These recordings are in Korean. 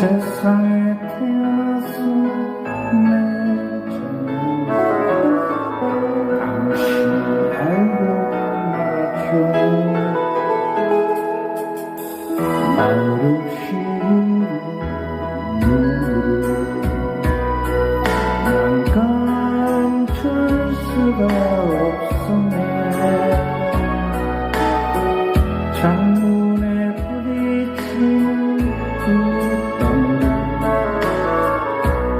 세상에 태어서 내주는 당신 알고 말해줘 나를 창문에 부딪히는 웃던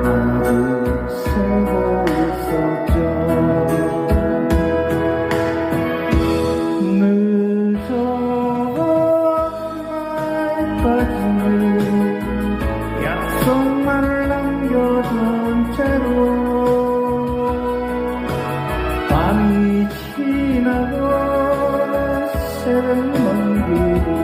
나를 세고 있었죠 늦어날까지 약속만 남겨둔 채로 밤이 지나고 새벽만 you.